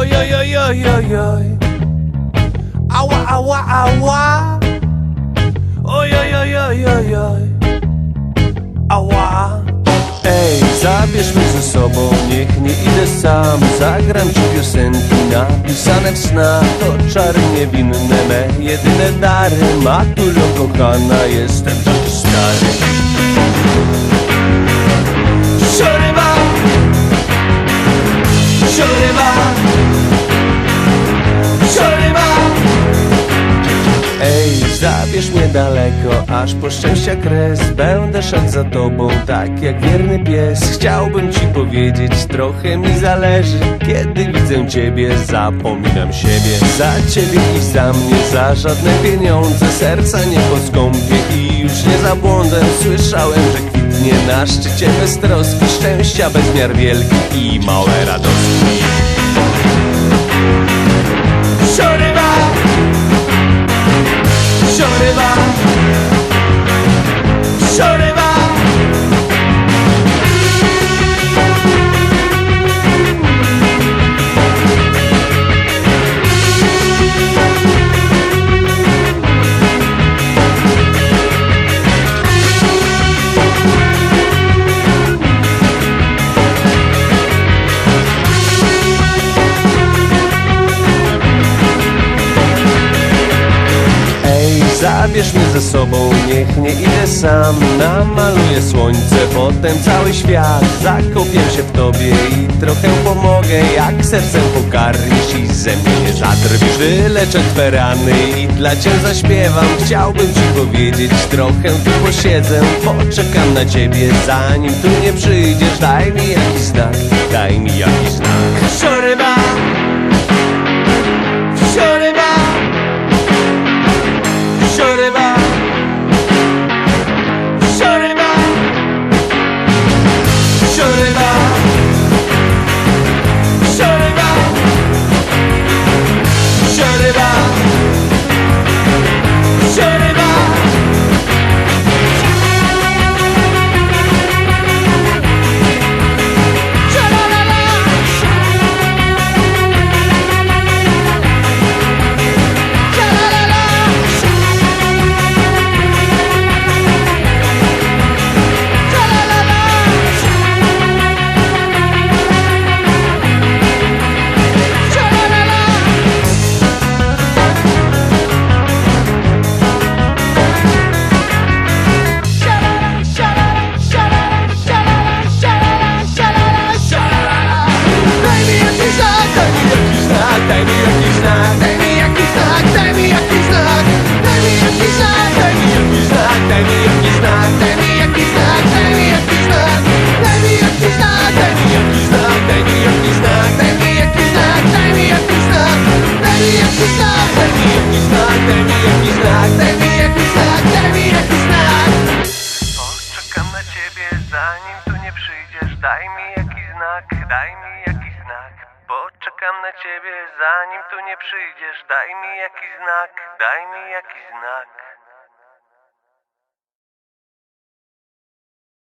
Oj, oj, oj, oj, oj, oj. Ała, ała, ała. Oj, oj, oj, oj, oj, oj. Ała. Ej, zabierz mnie ze sobą, niech nie idę sam Zagram ci piosenki napisane w snach To czary niewinne me jedyne dary Matulo kochana, jestem taki stary daleko, aż po szczęścia kres. Będę szedł za tobą, tak jak wierny pies. Chciałbym ci powiedzieć, trochę mi zależy. Kiedy widzę ciebie, zapominam siebie. Za ciebie i za mnie, za żadne pieniądze. Serca nie poskąpię i już nie zabłądzę. Słyszałem, że kwitnie na szczycie bez troski Szczęścia bezmiar wielki i małe radostki zabierz mnie ze sobą, niech nie idę sam. Namaluję słońce, potem cały świat. Zakopię się w tobie i trochę pomogę. Jak sercem pokarmisz i ze mnie nie zadrwisz Wyleczę twe rany i dla cię zaśpiewam. Chciałbym ci powiedzieć, trochę tu posiedzę. Poczekam na ciebie, zanim tu nie przyjdziesz. Daj mi jakiś znak, daj mi jakiś znak. Szoryba daj mi jakiś znak, daj mi jakiś znak, daj mi jakiś znak, daj mi jakiś znak, daj mi jakiś znak, daj mi jakiś znak, daj mi jakiś znak, daj mi jakiś znak, daj mi jakiś znak, daj mi jakiś znak, daj mi jakiś znak, daj mi jakiś znak, daj mi jakiś znak, daj mi jakiś znak, daj mi jakiś znak, daj mi jakiś znak, daj mi jakiś znak, daj mi jakiś znak, daj mi jakiś znak. Daj mi jakiś znak, daj mi jakiś. Poczekam na ciebie, zanim tu nie przyjdziesz. Daj mi jakiś znak, daj mi jakiś znak.